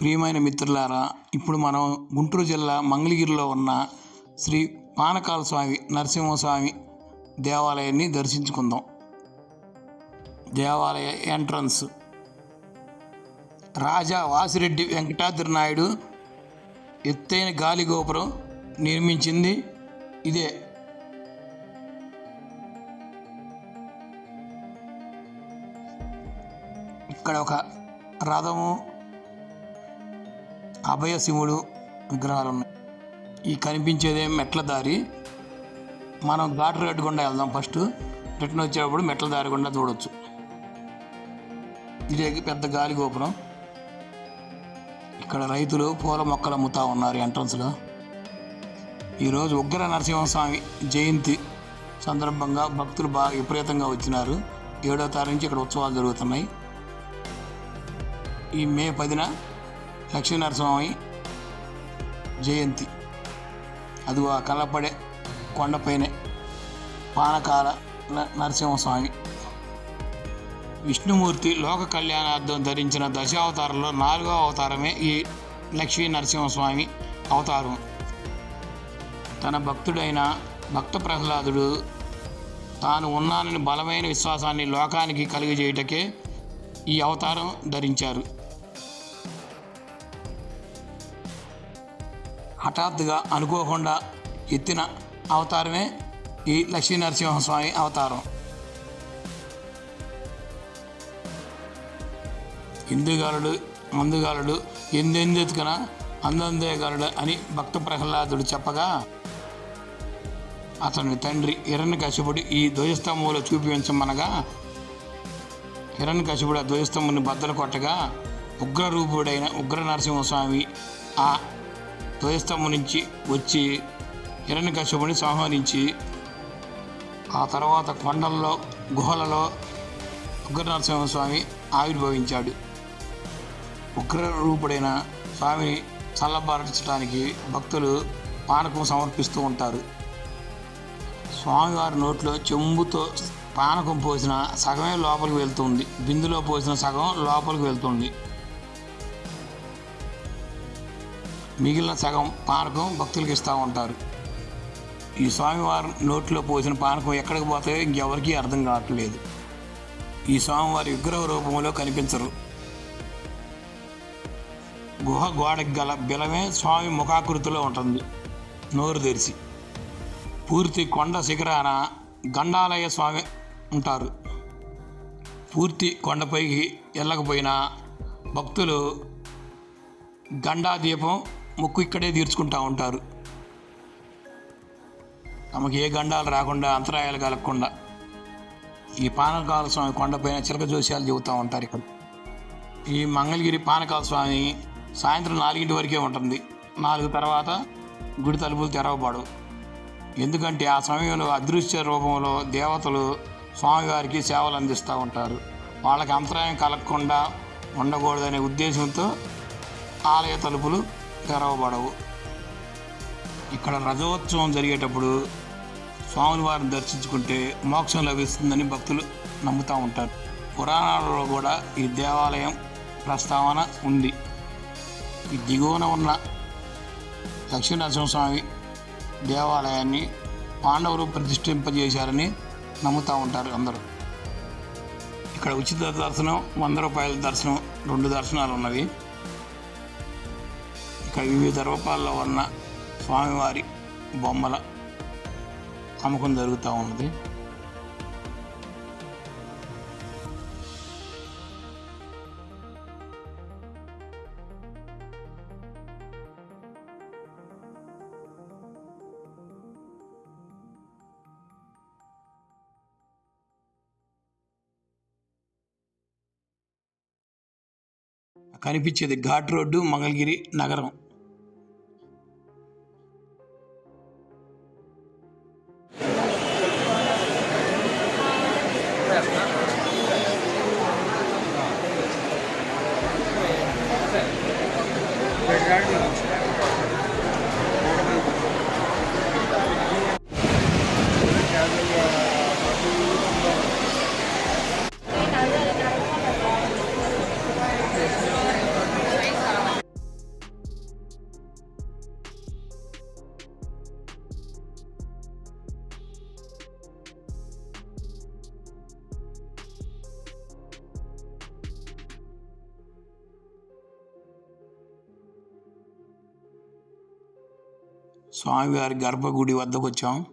ప్రియమైన మిత్రులారా ఇప్పుడు మనం గుంటూరు జిల్లా మంగళగిరిలో ఉన్న శ్రీ పానకాల స్వామి నరసింహస్వామి దేవాలయాన్ని దర్శించుకుందాం. దేవాలయ ఎంట్రన్స్. రాజా వాసిరెడ్డి వెంకటాద్రి నాయుడు ఎత్తైన గాలి గోపురం నిర్మించింది ఇదే. ఇక్కడ ఒక రథము అభయశివుడు విగ్రహాలు ఉన్నాయి ఈ కనిపించేదే మెట్ల దారి. మనం ఘాట్ రోడ్డు గుండా వెళ్దాం ఫస్ట్. రిటర్న్ వచ్చేటప్పుడు మెట్ల దారి గుండా చూడొచ్చు. ఇదే పెద్ద గాలి గోపురం. ఇక్కడ రైతులు పూల మొక్కలు అమ్ముతా ఉన్నారు ఎంట్రన్స్లో ఈరోజు ఉగ్ర నరసింహస్వామి జయంతి సందర్భంగా భక్తులు బాగా విపరీతంగా వచ్చినారు. ఏడో తారీఖు నుంచి ఇక్కడ ఉత్సవాలు జరుగుతున్నాయి. ఈ మే పదిన లక్ష్మీనరసింహస్వామి జయంతి. అది ఆ కళ్ళపడే కొండపైనే పానకాల నరసింహస్వామి. విష్ణుమూర్తి లోక కళ్యాణార్థం ధరించిన దశావతారంలో నాలుగో అవతారమే ఈ లక్ష్మీ నరసింహస్వామి అవతారం. తన భక్తుడైన భక్త ప్రహ్లాదుడు తాను ఉన్నానని బలమైన విశ్వాసాన్ని లోకానికి కలిగజేయుటకే ఈ అవతారం ధరించారు. హఠాత్తుగా అనుకోకుండా ఎత్తిన అవతారమే ఈ లక్ష్మీ నరసింహస్వామి అవతారం. ఇందుగాలుడు మందుగాలుడు ఎందెందెత్తుకన అందందేగాలుడు అని భక్త ప్రహ్లాదుడు చెప్పగా అతని తండ్రి హిరణ్యకశిపుడు ఈ ధ్వజస్తంభంలో చూపించమనగా హిరణ్యకశిపుడు ఆ ధ్వజస్తంభుని బద్దలు కొట్టగా ఉగ్రరూపుడైన ఉగ్ర నరసింహస్వామి ఆ ధ్వజస్తంభం నుంచి వచ్చి హిరణ్యకశిపుని సంహరించి ఆ తర్వాత కొండల్లో గుహలలో ఉగ్ర ఆవిర్భవించాడు. ఉగ్రరూపుడైన స్వామిని చల్లబారచడానికి భక్తులు పానకం సమర్పిస్తూ ఉంటారు. స్వామివారి నోట్లో చెంబుతో పానకం పోసిన సగమే లోపలికి వెళ్తుంది. బిందులో పోసిన సగం లోపలికి వెళ్తుంది. మిగిలిన సగం పానకం భక్తులకు ఇస్తూ ఉంటారు. ఈ స్వామివారి నోట్లో పోసిన పానకం ఎక్కడికి పోతాయో ఇంకెవరికీ అర్థం కావట్లేదు. ఈ స్వామివారి విగ్రహ రూపంలో కనిపించరు. గుహ గోడకి గల బిలమే స్వామి ముఖాకృతిలో ఉంటుంది. నోరు తెరిచి. పూర్తి కొండ శిఖరాన గండాలయ స్వామి ఉంటారు. పూర్తి కొండపైకి వెళ్ళకపోయినా భక్తులు గండా దీపం ముక్కు ఇక్కడే తీర్చుకుంటూ ఉంటారు. తమకు ఏ గండాలు రాకుండా అంతరాయాలు కలగకుండా ఈ పానకాల స్వామి కొండపైన చిలక జోస్యాలు చెబుతూ ఉంటారు ఇక్కడ. ఈ మంగళగిరి పానకాల స్వామి సాయంత్రం నాలుగింటి వరకే ఉంటుంది. నాలుగు తర్వాత గుడి తలుపులు తెరవబడవు. ఎందుకంటే ఆ సమయంలో అదృశ్య రూపంలో దేవతలు స్వామివారికి సేవలు అందిస్తూ ఉంటారు. వాళ్ళకి అంతరాయం కలగకుండా ఉండకూడదనే ఉద్దేశంతో ఆలయ తలుపులు తెరవబడవు ఇక్కడ రథోత్సవం జరిగేటప్పుడు స్వామి వారిని దర్శించుకుంటే మోక్షం లభిస్తుందని భక్తులు నమ్ముతూ ఉంటారు. పురాణాలలో కూడా ఈ దేవాలయం ప్రస్తావన ఉంది. ఈ దిగువన ఉన్న లక్ష్మీనరసింహస్వామి దేవాలయాన్ని పాండవులు ప్రతిష్ఠింపజేశారని నమ్ముతూ ఉంటారు అందరూ. ఇక్కడ ఉచిత దర్శనం వంద రూపాయల దర్శనం రెండు దర్శనాలు ఉన్నవి ఇక్కడ వివిధ రూపాల్లో ఉన్న స్వామివారి బొమ్మల అమ్మకం జరుగుతూ ఉన్నది. కనిపించేది ఘాట్ రోడ్డు మంగళగిరి నగరం. స్వామివారి గర్భగుడి వద్దకు వచ్చాం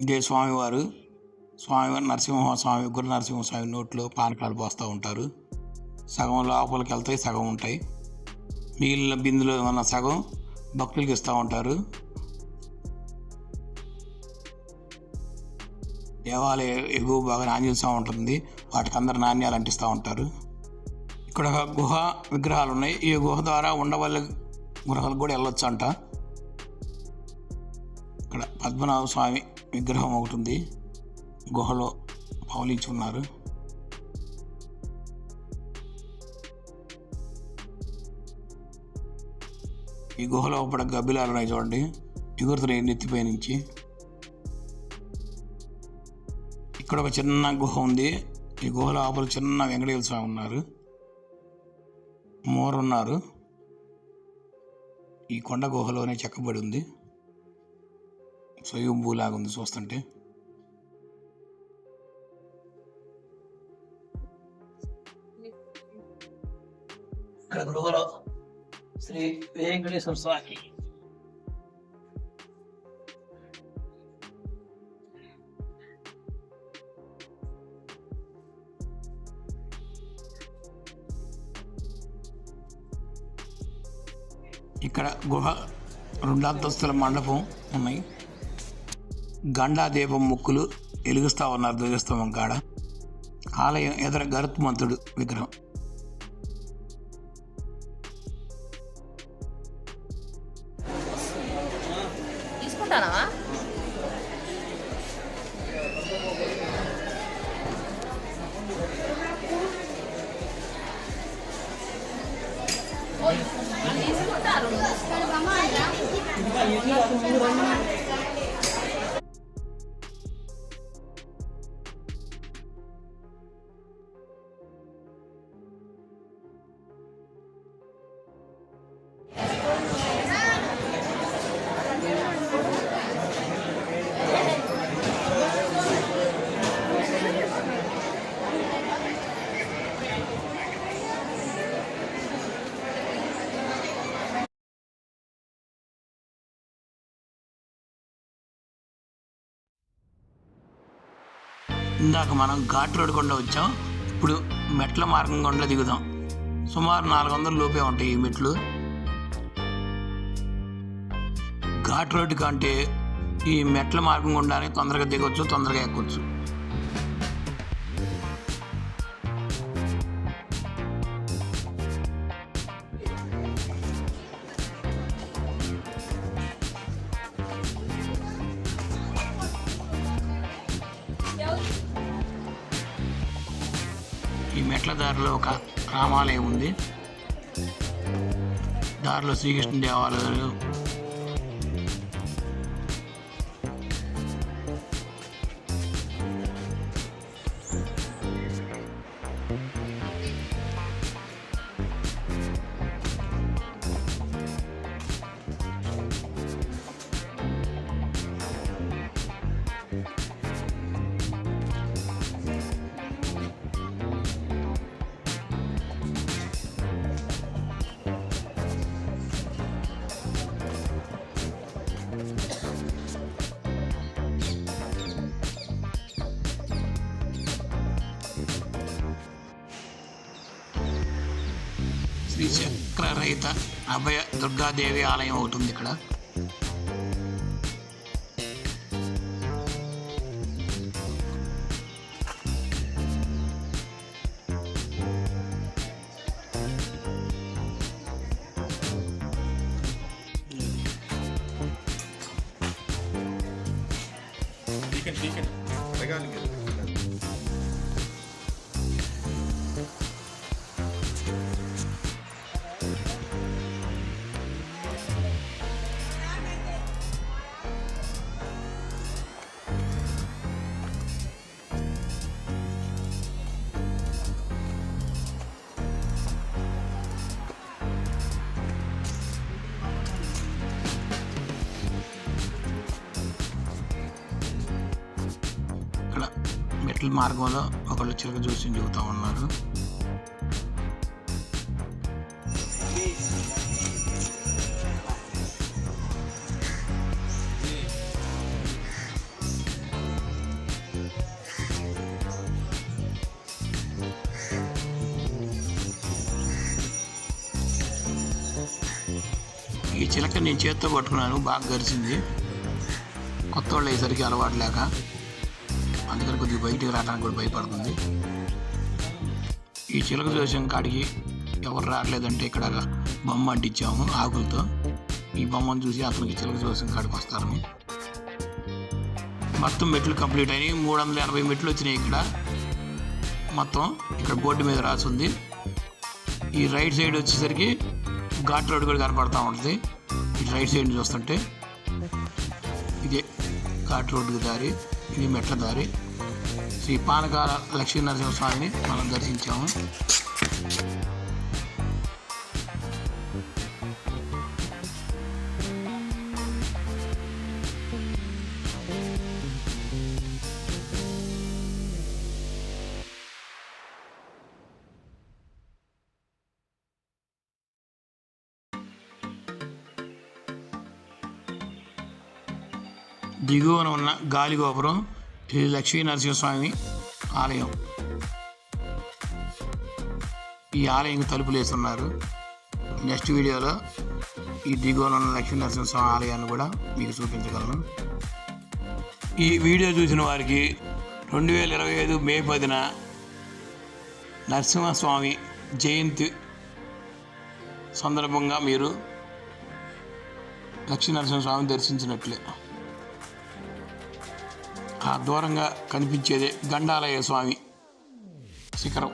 ఇదే స్వామివారు. స్వామివారి నరసింహస్వామి గురు నరసింహస్వామి నోట్లో పానకాలు పోస్తూ ఉంటారు. సగం లోపలికి వెళ్తాయి సగం ఉంటాయి. మిగిలిన బిందులో ఉన్న సగం భక్తులకి ఇస్తూ ఉంటారు. దేవాలయ ఎగువ బాగా నాణ్యస్తూ ఉంటుంది. వాటికి అందరు నాణ్యాలు అంటిస్తూ ఉంటారు. ఇక్కడ ఒక గుహ విగ్రహాలు ఉన్నాయి. ఈ గుహ ద్వారా ఉండవల్లి గృహాలకు కూడా వెళ్ళొచ్చు అంట ఇక్కడ పద్మనాభ స్వామి విగ్రహం ఒకటి ఉంది. గుహలో పౌలించి ఉన్నారు. ఈ గుహలో ఒకటి గబ్బిలాలు ఉన్నాయి చూడండి. ఎగురుతున్నాయి నెత్తిపై నుంచి. ఇక్కడ ఒక చిన్న గుహ ఉంది. ఈ గుహ లోపల చిన్న వెంకటేశ్వర స్వామి ఉన్నారు. మోరు ఉన్నారు ఈ కొండ గుహలోనే చెక్కబడి ఉంది. స్వయంభూలాగా ఉంది చూస్తుంటే. ఇక్కడ గుహలో శ్రీ వెంకటేశ్వర స్వామి. ఇక్కడ గుహ రెండు అంతస్తుల మండపం ఉన్నాయి. గండా దీపం ముక్కులు వెలుగుస్తూ ఉన్నారు ధ్వజస్తంభం కాడ. ఆలయం ఎదుర గరుత్మంతుడు విగ్రహం. తీసుకుంటానా ఇందాక మనం ఘాట్ రోడ్ గుండా వచ్చాం. ఇప్పుడు మెట్ల మార్గం గుండా దిగుదాం. సుమారు నాలుగు వందల లోపే ఉంటాయి ఈ మెట్లు. ఘాట్ రోడ్డు కంటే ఈ మెట్ల మార్గం గుండానే తొందరగా దిగొచ్చు తొందరగా ఎక్కొచ్చు. మెట్ల దారిలో ఒక రామాలయం ఉంది. దారిలో శ్రీకృష్ణ దేవాలయాలు శ్రీ రైత అభయ దుర్గాదేవి ఆలయం ఒకటి ఉంది ఇక్కడ. ఇక్కడ మెట్ల మార్గంలో ఒకళ్ళు చిలక చూసి చెబుతూ ఉన్నారు. ఈ చిలక నేను చేత్తో పట్టుకున్నాను బాగా గరిచింది. కొత్త వాళ్ళు అయ్యేసరికి అలవాటు లేక అందుకని కొద్దిగా బయటికి రావడానికి కూడా భయపడుతుంది. ఈ చిలక దోషం కాడికి ఎవరు రావట్లేదంటే ఇక్కడ బొమ్మ అంటించాము ఆకులతో. ఈ బొమ్మను చూసి అతనికి చిలక దోషం కాడికి వస్తారని. మొత్తం మెట్లు కంప్లీట్ అయినాయి. మూడు వందల ఎనభై మెట్లు వచ్చినాయి ఇక్కడ. మొత్తం ఇక్కడ బోర్డు మీద రాసింది ఈ రైట్ సైడ్ వచ్చేసరికి ఘాట్ రోడ్ కూడా కనపడతా ఉంటుంది. ఈ రైట్ సైడ్ చూస్తుంటే ఇదే ఘాట్ రోడ్డుకి దారి. ఇది మెట్ల దారి శ్రీ పానకాల లక్ష్మీ నరసింహస్వామిని మనం దర్శించాము. దిగువన ఉన్న గాలిగోపురం శ్రీ లక్ష్మీ నరసింహస్వామి ఆలయం. ఈ ఆలయం తలుపులు వేస్తున్నారు. నెక్స్ట్ వీడియోలో ఈ దిగువన ఉన్న లక్ష్మీ నరసింహస్వామి ఆలయాన్ని కూడా మీకు చూపించగలను. ఈ వీడియో చూసిన వారికి రెండు వేల ఇరవై ఐదు మే పదిన నరసింహస్వామి జయంతి సందర్భంగా మీరు లక్ష్మీ నరసింహస్వామిని దర్శించినట్లే. ఆ దూరంగా కనిపించేదే గండాలయ స్వామి శిఖరం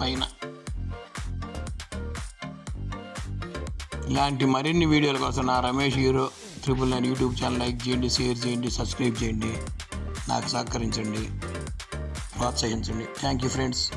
పైన. ఇలాంటి మరిన్ని వీడియోల కోసం నా Ramesh hero triple nine YouTube channel like చేయండి షేర్ చేయండి సబ్స్క్రైబ్ చేయండి. నాకు సహకరించండి. ప్రోత్సహించండి. Thank you friends.